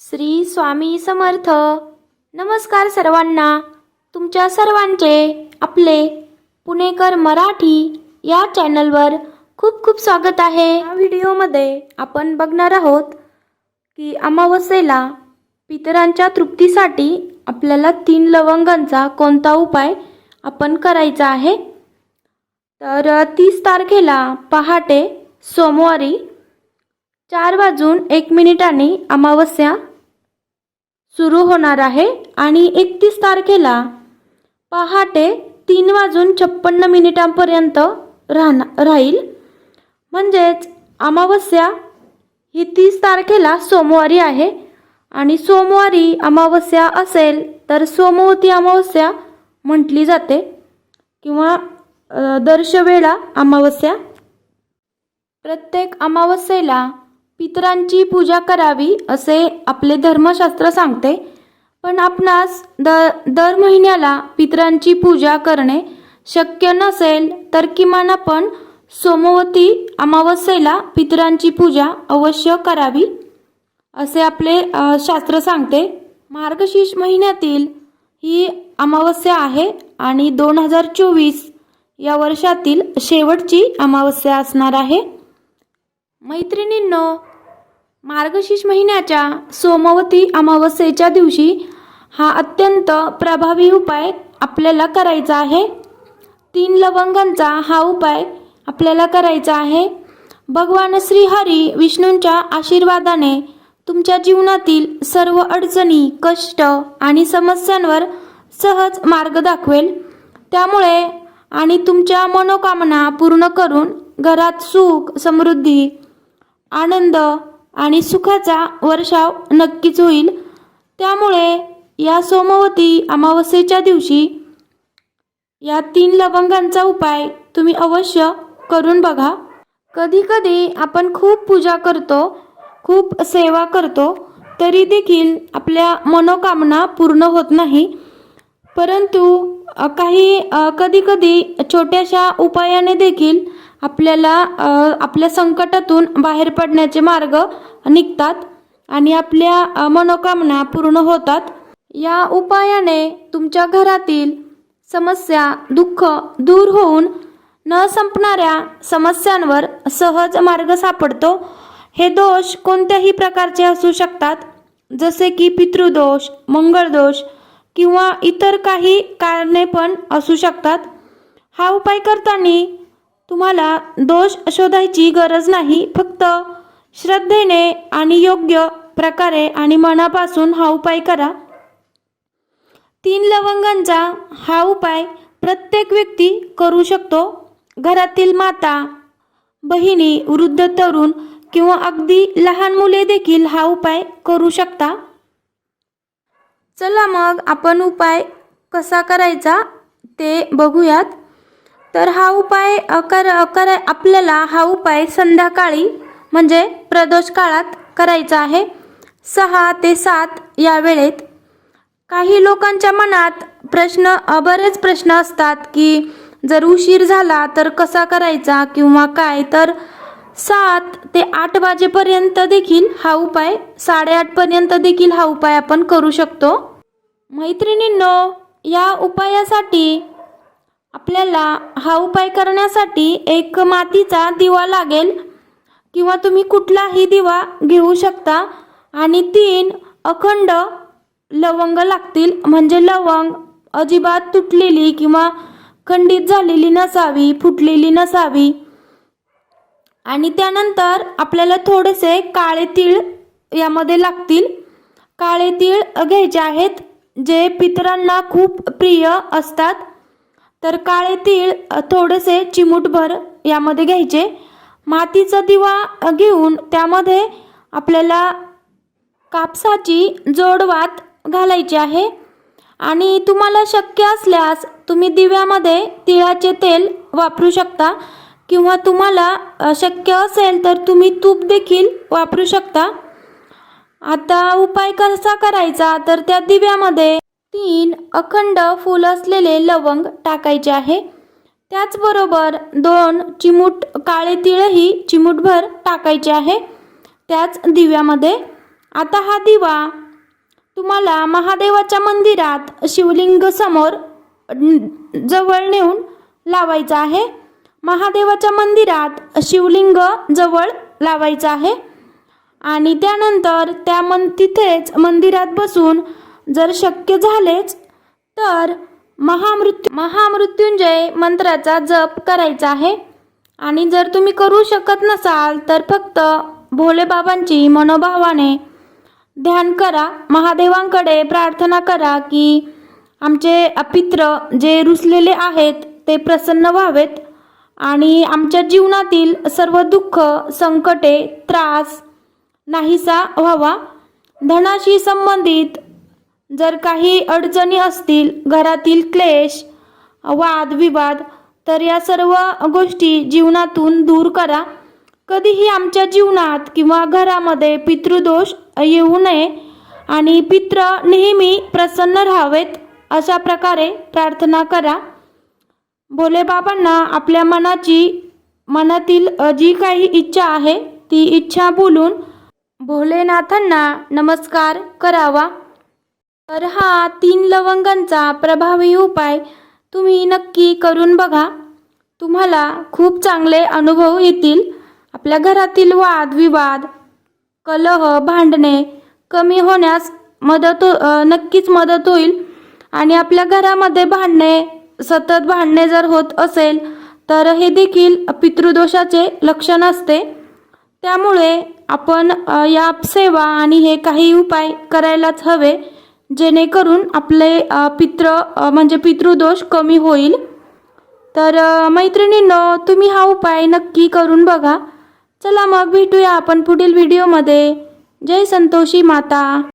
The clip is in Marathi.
श्री स्वामी समर्थ. नमस्कार सर्वांना. तुमच्या सर्वांचे आपले पुणेकर मराठी या चॅनलवर खूप खूप स्वागत आहे. या व्हिडिओमध्ये आपण बघणार आहोत की अमावस्येला पितरांच्या तृप्तीसाठी आपल्याला तीन लवंगांचा कोणता उपाय आपण करायचा आहे? तर तीस तारखेला पहाटे सोमवारी चार वाजून एक मिनिटाने अमावस्या सुरू होणार आहे आणि एकतीस तारखेला पहाटे तीन वाजून छप्पन्न मिनिटांपर्यंत राहणार राहील. म्हणजेच अमावस्या ही तीस तारखेला सोमवारी आहे आणि सोमवारी अमावस्या असेल तर सोमवती अमावस्या म्हटली जाते किंवा दर्शवेळा अमावस्या. प्रत्येक अमावस्येला पितरांची पूजा करावी असे आपले धर्मशास्त्र सांगते. पण आपणास द दर महिन्याला पितरांची पूजा करणे शक्य नसेल तर किमान आपण सोमवती अमावस्येला पितरांची पूजा अवश्य करावी असे आपले शास्त्र सांगते. मार्गशीर्ष महिन्यातील ही अमावस्या आहे आणि दोन हजार चोवीस या वर्षातील शेवटची अमावस्या असणार आहे. मैत्रिणींनो मार्गशीर्ष महिन्याच्या सोमवती अमावस्येच्या दिवशी हा अत्यंत प्रभावी उपाय आपल्याला करायचा आहे. तीन लवंगांचा हा उपाय आपल्याला करायचा आहे. भगवान श्रीहरी विष्णूंच्या आशीर्वादाने तुमच्या जीवनातील सर्व अडचणी कष्ट आणि समस्यांवर सहज मार्ग दाखवेल. त्यामुळे आणि तुमच्या मनोकामना पूर्ण करून घरात सुख समृद्धी आनंद आणि सुखाचा वर्षाव नक्कीच होईल. त्यामुळे या सोमवती अमावस्येच्या दिवशी या तीन लवंगांचा उपाय तुम्ही अवश्य करून बघा. कधी कधी आपण खूप पूजा करतो खूप सेवा करतो तरी देखील आपल्या मनोकामना पूर्ण होत नाही. परंतु काही कधी कधी छोट्याशा उपायाने देखील आपल्याला आपल्या संकटातून बाहेर पडण्याचे मार्ग निघतात आणि आपल्या मनोकामना पूर्ण होतात. या उपायाने तुमच्या घरातील समस्या दुःख दूर होऊन न संपणाऱ्या समस्यांवर सहज मार्ग सापडतो. हे दोष कोणत्याही प्रकारचे असू शकतात जसे की पितृदोष मंगळदोष किंवा इतर काही कारणे पण असू शकतात. हा उपाय करताना तुम्हाला दोष शोधायची गरज नाही. फक्त श्रद्धेने आणि योग्य प्रकारे आणि मनापासून हा उपाय करा. तीन लवंगांचा हा उपाय प्रत्येक व्यक्ती करू शकतो. घरातील माता बहिणी वृद्ध तरुण किंवा अगदी लहान मुले देखील हा उपाय करू शकता. चला मग आपण उपाय कसा करायचा ते बघूयात. तर हा उपाय कर कर आपल्याला हा उपाय संध्याकाळी म्हणजे प्रदोष काळात करायचा आहे. सहा ते सात या वेळेत. काही लोकांच्या मनात प्रश्न बरेच प्रश्न असतात की जर उशीर झाला तर कसा करायचा किंवा काय? तर सात ते आठ वाजेपर्यंत देखील हा उपाय साडेआठपर्यंत देखील हा उपाय आपण करू शकतो. मैत्रिणींनो या उपायासाठी आपल्याला हा उपाय करण्यासाठी एक मातीचा दिवा लागेल किंवा तुम्ही कुठलाही दिवा घेऊ शकता. आणि तीन अखंड लवंग लागतील. म्हणजे लवंग अजिबात तुटलेली किंवा खंडित झालेली नसावी फुटलेली नसावी. आणि त्यानंतर आपल्याला थोडेसे काळे तीळ यामध्ये लागतील. काळे तीळ घ्यायचे आहेत जे पितरांना खूप प्रिय असतात. तर काळे तीळ थोडेसे चिमूटभर यामध्ये घ्यायचे. मातीचा दिवा घेऊन त्यामध्ये आपल्याला कापसाची जोडवात घालायची आहे. आणि तुम्हाला शक्य असल्यास तुम्ही दिव्यामध्ये तिळाचे तेल वापरू शकता किंवा तुम्हाला शक्य असेल तर तुम्ही तूप देखील वापरू शकता. आता उपाय कसा करायचा? तर त्या दिव्यामध्ये तीन अखंड फूल असलेले लवंग टाकायचे आहे. त्याचबरोबर दोन चिमूट काळे तिळही चिमूटभर टाकायचे आहे. त्याच दिव्यामध्ये आता हा दिवा तुम्हाला महादेवाच्या मंदिरात शिवलिंग समोर जवळ नेऊन लावायचा आहे. महादेवाच्या मंदिरात शिवलिंग जवळ लावायचं आहे. आणि त्यानंतर त्या मन तिथेच मंदिरात बसून जर शक्य झालेच तर महामृत्यू महामृत्युंजय मंत्राचा जप करायचा आहे. आणि जर तुम्ही करू शकत नसाल तर फक्त भोलेबाबांची मनोभावाने ध्यान करा. महादेवांकडे प्रार्थना करा की आमचे अपित्र जे रुसलेले आहेत ते प्रसन्न व्हावेत. आणि आमच्या जीवनातील सर्व दुःख संकटे त्रास नाहीसा व्हावा. धनाशी संबंधित जर काही अडचणी असतील घरातील क्लेश वाद विवाद तर या सर्व गोष्टी जीवनातून दूर करा. कधीही आमच्या जीवनात किंवा घरामध्ये पितृदोष येऊ नये आणि पित्र नेहमी प्रसन्न राहावेत अशा प्रकारे प्रार्थना करा. भोलेबाबांना आपल्या मनाची मनातील जी काही इच्छा आहे ती इच्छा बोलून भोलेनाथांना नमस्कार करावा. तर हा तीन लवंगांचा प्रभावी उपाय तुम्ही नक्की करून बघा. तुम्हाला खूप चांगले अनुभव येतील. आपल्या घरातील वाद विवाद कलह भांडणे कमी होण्यास मदत हो- नक्कीच मदत होईल. आणि आपल्या घरामध्ये भांडणे सतत भांडणे जर होत असेल तर हे देखील पितृदोषाचे लक्षण असते. त्यामुळे आपण या सेवा आणि हे काही उपाय करायलाच हवे. जेणेकरून आपले पित्र म्हणजे पितृदोष कमी होईल. तर मैत्रिणींनो तुम्ही हा उपाय नक्की करून बघा. चला मग भेटूया आपण पुढील व्हिडिओमध्ये जय संतोषी माता.